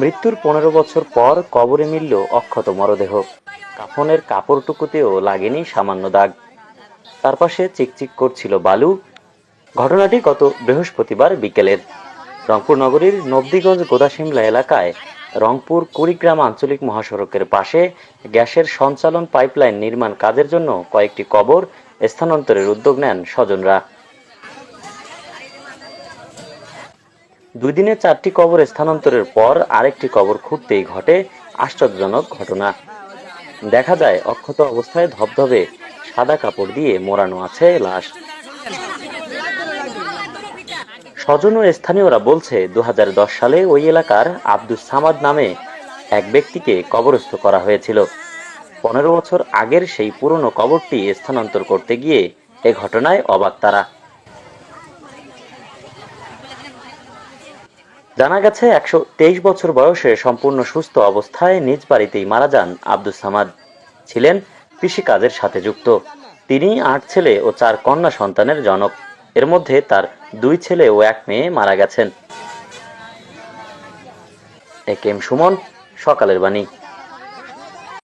মৃত্যুর পনেরো বছর পর কবরে মিলল অক্ষত মরদেহ। কাফনের কাপড়টুকুতেও লাগেনি সামান্য দাগ। তার পাশে চিকচিক করছিল বালু। ঘটনাটি গত বৃহস্পতিবার বিকেলের। রংপুর নগরীর নবদিগঞ্জ গোদাসিমলা এলাকায় রংপুর কুড়িগ্রাম আঞ্চলিক মহাসড়কের পাশে গ্যাসের সঞ্চালন পাইপলাইন নির্মাণ কাজের জন্য কয়েকটি কবর স্থানান্তরের উদ্যোগ নেন স্বজনরা। দুই দিনে চারটি কবর স্থানান্তরের পর আরেকটি কবর খুঁড়তেই ঘটে আশ্চর্যজনক ঘটনা। দেখা যায়, অক্ষত অবস্থায় ধবধবে সাদা কাপড় দিয়ে মোড়ানো আছে লাশ। স্বজন ও স্থানীয়রা বলছে দু হাজার দশ সালে ওই এলাকার আব্দুস সামাদ নামে এক ব্যক্তিকে কবরস্থ করা হয়েছিল। পনেরো বছর আগের সেই পুরনো কবরটি স্থানান্তর করতে গিয়ে এ ঘটনায় অবাক তারা। জানা গেছে, একশো তেইশ বছর বয়সে সম্পূর্ণ সুস্থ অবস্থায় নিজ বাড়িতেই মারা যান আব্দুল সামাদ। ছিলেন কৃষিকাজের সাথে যুক্ত। তিনি আট ছেলে ও চার কন্যা সন্তানের জনক। এর মধ্যে তার দুই ছেলে ও এক মেয়ে মারা গেছেন। এ কে এম সুমন, সকালের বাণী।